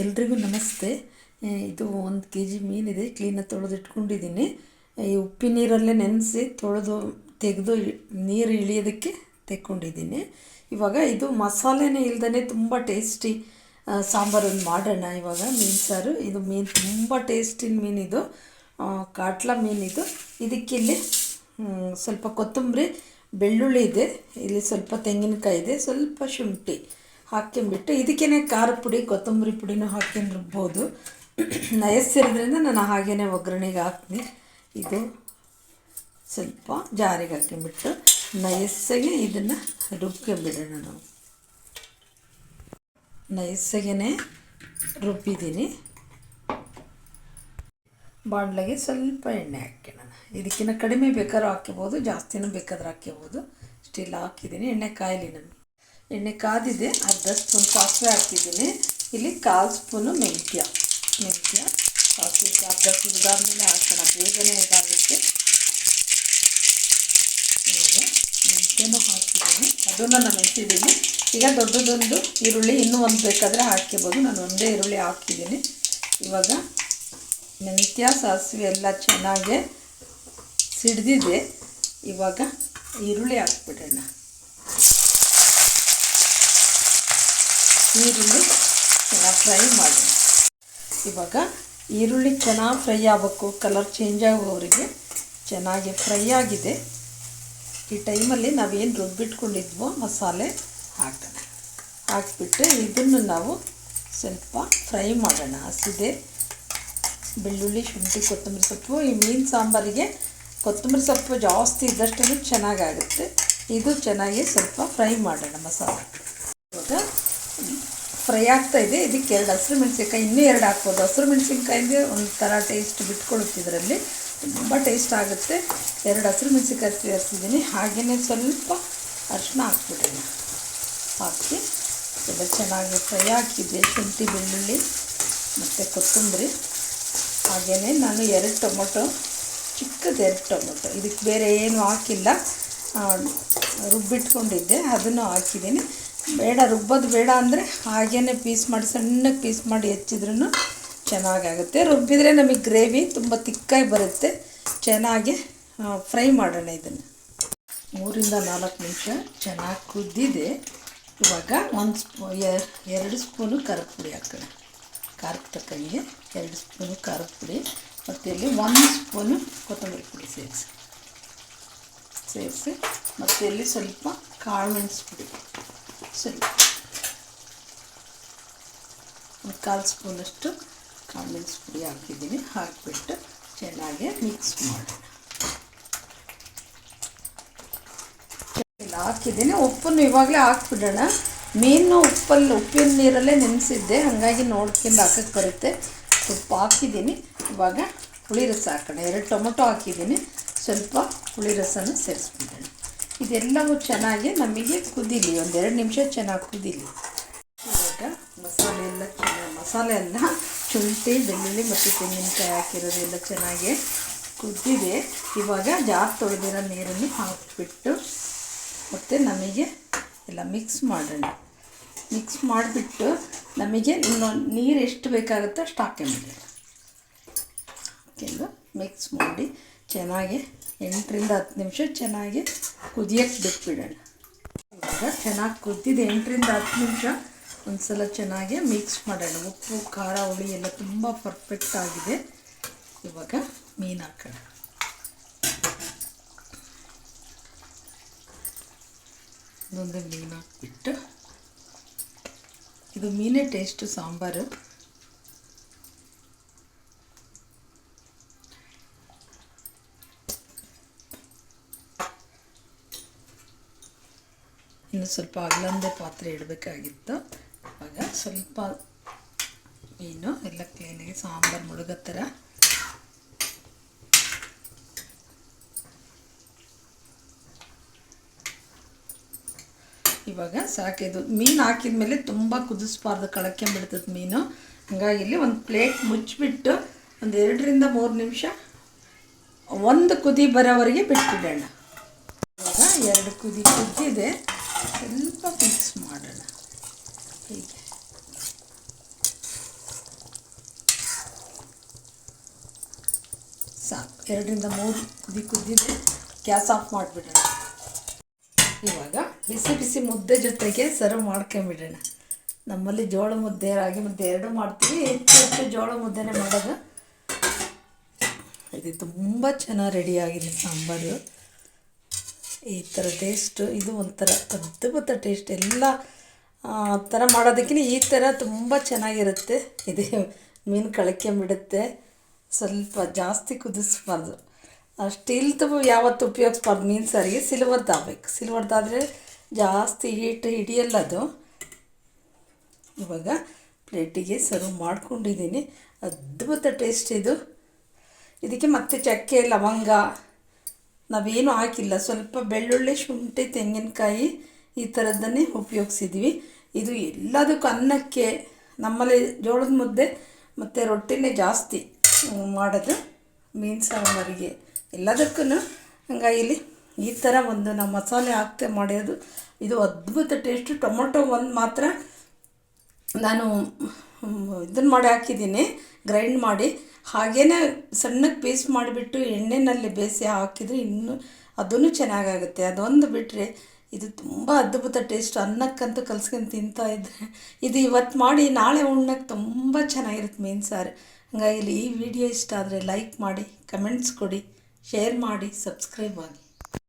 ಎಲ್ರಿಗೂ ನಮಸ್ತೆ. ಇದು ಒಂದು ಕೆ ಜಿ ಮೀನಿದೆ ಕ್ಲೀನಾಗಿ ತೊಳೆದು ಇಟ್ಕೊಂಡಿದ್ದೀನಿ. ಈ ಉಪ್ಪಿನೀರಲ್ಲೇ ನೆನೆಸಿ ತೊಳೆದು ತೆಗೆದು ನೀರು ಇಳಿಯೋದಕ್ಕೆ ತೆಕ್ಕೊಂಡಿದ್ದೀನಿ. ಇವಾಗ ಇದು ಮಸಾಲೆನೇ ಇಲ್ದೇ ತುಂಬ ಟೇಸ್ಟಿ ಸಾಂಬಾರನ್ನು ಮಾಡೋಣ ಇವಾಗ ಮೀನು ಸಾರು. ಇದು ಮೀನು ತುಂಬ ಟೇಸ್ಟಿನ ಮೀನಿದು ಕಾಟ್ಲ ಮೀನಿದು ಇದಕ್ಕಿಲ್ಲಿ ಸ್ವಲ್ಪ ಕೊತ್ತಂಬರಿ, ಬೆಳ್ಳುಳ್ಳಿ ಇದೆ. ಇಲ್ಲಿ ಸ್ವಲ್ಪ ತೆಂಗಿನಕಾಯಿ ಇದೆ. ಸ್ವಲ್ಪ ಶುಂಠಿ. ಹಾಕ್ಕೊಂಬಿಟ್ಟು ಇದಕ್ಕೇ ಖಾರ ಪುಡಿ, ಕೊತ್ತಂಬರಿ ಪುಡಿನೂ ಹಾಕ್ಕೊಂಡು ರುಬ್ಬೋದು ನಯಸ್ಸಿರೋದ್ರಿಂದ ನಾನು ಹಾಗೇ ಒಗ್ಗರಣೆಗೆ ಹಾಕ್ತೀನಿ. ಇದು ಸ್ವಲ್ಪ ಜಾರಿಗೆ ಹಾಕೊಂಬಿಟ್ಟು ನಯಸ್ಸಾಗೆ ಇದನ್ನು ರುಬ್ಕೊಂಬಿಡೋಣ ನಾವು. ನಯಸ್ಸಾಗೇ ರುಬ್ಬಿದ್ದೀನಿ. ಬಾಣಲೆಗೆ ಸ್ವಲ್ಪ ಎಣ್ಣೆ ಹಾಕ್ಕೊಳ್ಳೋಣ. ಇದಕ್ಕಿಂತ ಕಡಿಮೆ ಬೇಕಾದ್ರೂ ಹಾಕ್ಕೋಬೋದು, ಜಾಸ್ತಿನೂ ಬೇಕಾದ್ರೂ ಹಾಕ್ಕೋಬೋದು. ಸ್ಟಿಲ್ ಹಾಕಿದ್ದೀನಿ, ಎಣ್ಣೆ ಕಾಯಲಿ ನಮಗೆ ಎಣ್ಣೆ ಕಾದಿದೆ, ಅರ್ಧ ಸ್ಪೂನ್ ಸಾಸಿವೆ ಹಾಕ್ತಿದ್ದೀನಿ ಇಲ್ಲಿ ಕಾಲು ಸ್ಪೂನು ಮೆಂತ್ಯ. ಮೆಂತ್ಯ, ಸಾಸಿವೆ ಅರ್ಧ ಸುರಿದಾದ್ಮೇಲೆ ಹಾಕೋಣ. ಬೇಗನೆ ಇದಾಗುತ್ತೆ. ಮೆಂತ್ಯನು ಹಾಕಿದ್ದೀನಿ. ಅದನ್ನು ನಾನು ಮೆಂತಿದ್ದೀನಿ ಈಗ ದೊಡ್ಡದೊಂದು ಈರುಳ್ಳಿ ಇನ್ನೂ ಒಂದು ಬೇಕಾದರೆ ಹಾಕ್ಕೋಬೋದು ನಾನು ಒಂದೇ ಈರುಳ್ಳಿ ಹಾಕಿದ್ದೀನಿ. ಇವಾಗ ಮೆಂತ್ಯ, ಸಾಸಿವೆ ಎಲ್ಲ ಚೆನ್ನಾಗೆ ಸಿಡ್ದಿದೆ. ಇವಾಗ ಈರುಳ್ಳಿ ಹಾಕ್ಬಿಡೋಣ. ಈರುಳ್ಳಿ ಚೆನ್ನಾಗಿ ಫ್ರೈ ಮಾಡಿ. ಇವಾಗ ಈರುಳ್ಳಿ ಚೆನ್ನಾಗಿ ಫ್ರೈ ಆಗಬೇಕು. ಕಲರ್ ಚೇಂಜ್ ಆಗುವವರಿಗೆ ಚೆನ್ನಾಗಿ ಫ್ರೈ ಆಗಿದೆ. ಈ ಟೈಮಲ್ಲಿ ನಾವೇನು ರುಬ್ಬಿಟ್ಕೊಂಡಿದ್ವೋ ಮಸಾಲೆ ಹಾಕೋಣ ಹಾಕಿಬಿಟ್ಟು ಇದನ್ನು ನಾವು ಸ್ವಲ್ಪ ಫ್ರೈ ಮಾಡೋಣ. ಹಸಿದೆ, ಬೆಳ್ಳುಳ್ಳಿ, ಶುಂಠಿ, ಕೊತ್ತಂಬರಿ ಸೊಪ್ಪು, ಈ ಮೀನು ಸಾಂಬಾರಿಗೆ ಕೊತ್ತಂಬರಿ ಸೊಪ್ಪು ಜಾಸ್ತಿ ಇದ್ದಷ್ಟು ಚೆನ್ನಾಗಾಗುತ್ತೆ. ಇದು ಚೆನ್ನಾಗಿ ಸ್ವಲ್ಪ ಫ್ರೈ ಮಾಡೋಣ ಮಸಾಲೆ. ಫ್ರೈ ಆಗ್ತಾ ಇದೆ. ಇದಕ್ಕೆ ಎರಡು ಹಸಿರು ಮೆಣಸಿನ್ಕಾಯಿ, ಇನ್ನೂ ಎರಡು ಹಾಕ್ಬೋದು. ಹಸಿರು ಮೆಣಸಿನ್ಕಾಯಿಗೆ ಒಂಥರ ಥರ ಟೇಸ್ಟ್ ಬಿಟ್ಕೊಳ್ಳುತ್ತೆ ಇದರಲ್ಲಿ ತುಂಬ ಟೇಸ್ಟ್ ಆಗುತ್ತೆ. ಎರಡು ಹಸಿರು ಮೆಣಸಿನ್ಕಾಯಿ ಸೇರಿಸಿದ್ದೀನಿ. ಹಾಗೆಯೇ ಸ್ವಲ್ಪ ಅರಿಶಿನ ಹಾಕ್ಬಿಟ್ಟಿದ್ದೀನಿ ಹಾಕಿ ಎಲ್ಲ ಚೆನ್ನಾಗಿ ಫ್ರೈ ಹಾಕಿದ್ದೆ ಶುಂಠಿ, ಬೆಳ್ಳುಳ್ಳಿ ಮತ್ತು ಕೊತ್ತಂಬರಿ. ಹಾಗೆಯೇ ನಾನು ಎರಡು ಟೊಮೊಟೊ, ಚಿಕ್ಕದು ಎರಡು ಟೊಮೊಟೊ. ಇದಕ್ಕೆ ಬೇರೆ ಏನು ಹಾಕಿಲ್ಲ. ರುಬ್ಬಿಟ್ಕೊಂಡಿದ್ದೆ. ಅದನ್ನು ಹಾಕಿದ್ದೀನಿ. ಬೇಡ, ರುಬ್ಬೋದು ಬೇಡ ಅಂದರೆ ಹಾಗೇ ಪೀಸ್ ಮಾಡಿ, ಸಣ್ಣಗೆ ಪೀಸ್ ಮಾಡಿ ಹೆಚ್ಚಿದ್ರೂ ಚೆನ್ನಾಗಾಗುತ್ತೆ ರುಬ್ಬಿದರೆ ನಮಗೆ ಗ್ರೇವಿ ತುಂಬ ತಿಕ್ಕಾಗಿ ಬರುತ್ತೆ. ಚೆನ್ನಾಗಿ ಫ್ರೈ ಮಾಡೋಣ ಇದನ್ನು. ಮೂರಿಂದ ನಾಲ್ಕು ನಿಮಿಷ ಚೆನ್ನಾಗಿ ಕುದ್ದಿದೆ. ಇವಾಗ ಒಂದು ಸ್ಪೂ ಎರಡು ಸ್ಪೂನು ಖಾರದ ಪುಡಿ ಹಾಕೋಣ. ಖಾರಕ್ಕೆ ತಕ್ಕಂಗೆ ಎರಡು ಸ್ಪೂನು ಖಾರದ ಪುಡಿ ಮತ್ತು ಇಲ್ಲಿ ಒಂದು ಸ್ಪೂನು ಕೊತ್ತಂಬರಿ ಪುಡಿ ಸೇರಿಸಿ. ಸೇರಿಸಿ ಮತ್ತು ಇಲ್ಲಿ ಸ್ವಲ್ಪ ಕಾಳು ಮೆಣಸು ಪುಡಿ. ಸ್ವಲ್ಪ ಒಂದು ಕಾಲು ಸ್ಪೂನಷ್ಟು ಪುಡಿ ಹಾಕಿದ್ದೀನಿ. ಹಾಕಿಬಿಟ್ಟು ಚೆನ್ನಾಗಿ ಮಿಕ್ಸ್ ಮಾಡೋಣ. ಹಾಕಿದ್ದೀನಿ. ಉಪ್ಪನ್ನು ಇವಾಗಲೇ ಹಾಕ್ಬಿಡೋಣ. ಮೀನು ಉಪ್ಪಲ್ಲಿ, ಉಪ್ಪಿನ ನೀರಲ್ಲೇ ನೆನೆಸಿದ್ದೆ. ಹಾಗಾಗಿ ನೋಡ್ಕೊಂಡು ಹಾಕಕ್ಕೆ ಬರುತ್ತೆ. ಉಪ್ಪು ಹಾಕಿದ್ದೀನಿ. ಇವಾಗ ಹುಳಿ ರಸ ಹಾಕೋಣ. ಎರಡು ಟೊಮೊಟೊ ಹಾಕಿದ್ದೀನಿ. ಸ್ವಲ್ಪ ಹುಳಿ ರಸನ ಸೇರಿಸ್ಬಿಡೋಣ. ಇದೆಲ್ಲವೂ ಚೆನ್ನಾಗಿ ನಮಗೆ ಕುದೀಲಿ. ಒಂದೆರಡು ನಿಮಿಷ ಚೆನ್ನಾಗಿ ಕುದೀಲಿ. ಇವಾಗ ಮಸಾಲೆ ಎಲ್ಲ ಚೆನ್ನಾಗಿ ಮಸಾಲೆ ಎಲ್ಲ ಶುಂಠಿ ಬೆಳ್ಳುಳ್ಳಿ ಮತ್ತು ತೆಂಗಿನಕಾಯಿ ಹಾಕಿರೋದೆಲ್ಲ ಚೆನ್ನಾಗಿ ಕುದ್ದಿದೆ ಇವಾಗ ಜಾರ್ ತೊಳೆದಿರೋ ನೀರನ್ನು ಹಾಕಿಬಿಟ್ಟು ಮತ್ತು ನಮಗೆ ಎಲ್ಲ ಮಿಕ್ಸ್ ಮಾಡೋಣ. ಮಿಕ್ಸ್ ಮಾಡಿಬಿಟ್ಟು ನಮಗೆ ನೀರು ಎಷ್ಟು ಬೇಕಾಗುತ್ತೋ ಅಷ್ಟು ಹಾಕ್ಕೊಂಬಿಡೋಣ ಹಾಕೊಂಡು ಮಿಕ್ಸ್ ಮಾಡಿ ಚೆನ್ನಾಗಿ ಎಂಟರಿಂದ ಹತ್ತು ನಿಮಿಷ ಚೆನ್ನಾಗಿ ಕುದಿಯಕ್ಕೆ ಬಿಟ್ಬಿಡೋಣ. ಇವಾಗ ಚೆನ್ನಾಗಿ ಕುದ್ದಿದೆ. ಎಂಟರಿಂದ ಹತ್ತು ನಿಮಿಷ ಒಂದ್ಸಲ ಚೆನ್ನಾಗಿ ಮಿಕ್ಸ್ ಮಾಡೋಣ. ಉಪ್ಪು, ಖಾರ, ಹುಳಿ ಎಲ್ಲ ತುಂಬ ಪರ್ಫೆಕ್ಟ್ ಆಗಿದೆ. ಇವಾಗ ಮೀನು ಹಾಕೋಣ. ಇದೊಂದು ಮೀನು ಹಾಕ್ಬಿಟ್ಟು, ಇದು ಮೀನೇ ಟೇಸ್ಟು ಸಾಂಬಾರು. ಇನ್ನು ಸ್ವಲ್ಪ ಅಗಲಂದೆ ಪಾತ್ರೆ ಇಡಬೇಕಾಗಿತ್ತು. ಇವಾಗ ಸ್ವಲ್ಪ ಮೀನು ಎಲ್ಲ ಕ್ಲೀನಾಗಿ ಸಾಂಬಾರು ಮುಳುಗೋ ಥರ ಇವಾಗ ಸಾಕಿದ್ದು. ಮೀನು ಹಾಕಿದ ಮೇಲೆ ತುಂಬ ಕುದಿಸ್ಬಾರ್ದು ಕಳಕೆಂಬಿಡ್ತದೆ ಮೀನು. ಹಾಗಾಗಿ ಇಲ್ಲಿ ಒಂದು ಪ್ಲೇಟ್ ಮುಚ್ಚಿಬಿಟ್ಟು ಒಂದು ಎರಡರಿಂದ ಮೂರು ನಿಮಿಷ ಒಂದು ಕುದಿ ಬರೋವರೆಗೆ ಬಿಟ್ಬಿಡೋಣ. ಇವಾಗ ಎರಡು ಕುದಿ ಕುದ್ದಿದೆ. ಸ್ವಲ್ಪ ಮಿಕ್ಸ್ ಮಾಡೋಣ? ಹೀಗೆ. ಸಾಕು. ಎರಡರಿಂದ ಮೂರು ಕುದಿ ಕುದ್ದಿದ್ದು ಗ್ಯಾಸ್ ಆಫ್ ಮಾಡಿಬಿಡೋಣ. ಇವಾಗ ಬಿಸಿ ಬಿಸಿ ಮುದ್ದೆ ಜೊತೆಗೆ ಸರ್ವ್ ಮಾಡ್ಕೊಂಬಿಡೋಣ. ನಮ್ಮಲ್ಲಿ ಜೋಳ ಮುದ್ದೆ, ರಾಗಿ ಮುದ್ದೆ ಎರಡು ಮಾಡ್ತೀವಿ. ಹೆಚ್ಚು ಹೆಚ್ಚು ಜೋಳ ಮುದ್ದೆನೇ ಮಾಡೋದು. ಇದು ತುಂಬ ಚೆನ್ನಾಗಿ ರೆಡಿಯಾಗಿದೆ ಸಾಂಬಾರು ಈ ಥರ ಟೇಸ್ಟು ಇದು ಒಂಥರ ಅದ್ಭುತ ಟೇಸ್ಟ್ ಎಲ್ಲ ಥರ ಮಾಡೋದಕ್ಕಿಂತ ಈ ಥರ ತುಂಬ ಚೆನ್ನಾಗಿರುತ್ತೆ. ಇದು ಮೀನು ಬಿಡುತ್ತೆ. ಸ್ವಲ್ಪ ಜಾಸ್ತಿ ಕುದಿಸ್ಬಾರ್ದು. ಸ್ಟೀಲ್ ತುಂಬ ಯಾವತ್ತು ಉಪಯೋಗಿಸ್ಬಾರ್ದು. ಮೀನು ಸಾರಿಗೆ ಸಿಲ್ವರ್ದು ಆಗ್ಬೇಕು. ಸಿಲ್ವರ್ದಾದರೆ ಜಾಸ್ತಿ ಹೀಟ್ ಹಿಡಿಯಲ್ಲ ಅದು. ಇವಾಗ ಪ್ಲೇಟಿಗೆ ಸರ್ವ್ ಮಾಡ್ಕೊಂಡಿದ್ದೀನಿ. ಅದ್ಭುತ ಟೇಸ್ಟ್ ಇದು. ಇದಕ್ಕೆ ಮತ್ತೆ ಚಕ್ಕೆ, ಲವಂಗ ನಾವೇನು ಹಾಕಿಲ್ಲ. ಸ್ವಲ್ಪ ಬೆಳ್ಳುಳ್ಳಿ, ಶುಂಠಿ, ತೆಂಗಿನಕಾಯಿ ಈ ಥರದ್ದನ್ನೇ ಉಪಯೋಗಿಸಿದ್ವಿ. ಇದು ಎಲ್ಲದಕ್ಕೂ ಅನ್ನಕ್ಕೆ, ನಮ್ಮಲ್ಲಿ ಜೋಳದ ಮುದ್ದೆ ಮತ್ತು ರೊಟ್ಟಿನೇ ಜಾಸ್ತಿ ಮಾಡೋದು ಮೀನು ಸಾಂಬಾರಿಗೆ ಎಲ್ಲದಕ್ಕೂ ಹಂಗಾಗಿ ಇಲ್ಲಿ ಈ ಥರ ಒಂದು ನಾವು ಮಸಾಲೆ ಹಾಕ್ತೆ ಮಾಡೋದು. ಇದು ಅದ್ಭುತ ಟೇಸ್ಟು. ಟೊಮೊಟೊ ಒಂದು ಮಾತ್ರ ನಾನು ಇದನ್ನು ಮಾಡಿ ಹಾಕಿದ್ದೀನಿ. ಗ್ರೈಂಡ್ ಮಾಡಿ. ಹಾಗೇ ಸಣ್ಣಕ್ಕೆ ಪೀಸ್ ಮಾಡಿಬಿಟ್ಟು ಎಣ್ಣೆಯಲ್ಲಿ ಬೇಯಿಸಿ ಹಾಕಿದರೆ ಇನ್ನೂ ಅದೂ ಚೆನ್ನಾಗಾಗುತ್ತೆ. ಅದೊಂದು ಬಿಟ್ಟರೆ ಇದು ತುಂಬ ಅದ್ಭುತ ಟೇಸ್ಟ್ ಅನ್ನಕ್ಕಂತೂ ಕಲ್ಸ್ಕೊಂಡು ತಿಂತಾ ಇದ್ದರೆ ಇದು ಇವತ್ತು ಮಾಡಿ ನಾಳೆ ಉಣ್ಣಕ್ಕೆ ತುಂಬ ಚೆನ್ನಾಗಿರುತ್ತೆ ಮೀನು ಸಾರು. ಹಂಗಾಗಿ ಈ ವಿಡಿಯೋ ಇಷ್ಟ ಆದರೆ ಲೈಕ್ ಮಾಡಿ ಕಮೆಂಟ್ಸ್ ಕೊಡಿ ಶೇರ್ ಮಾಡಿ ಸಬ್ಸ್ಕ್ರೈಬ್ ಆಗಿ.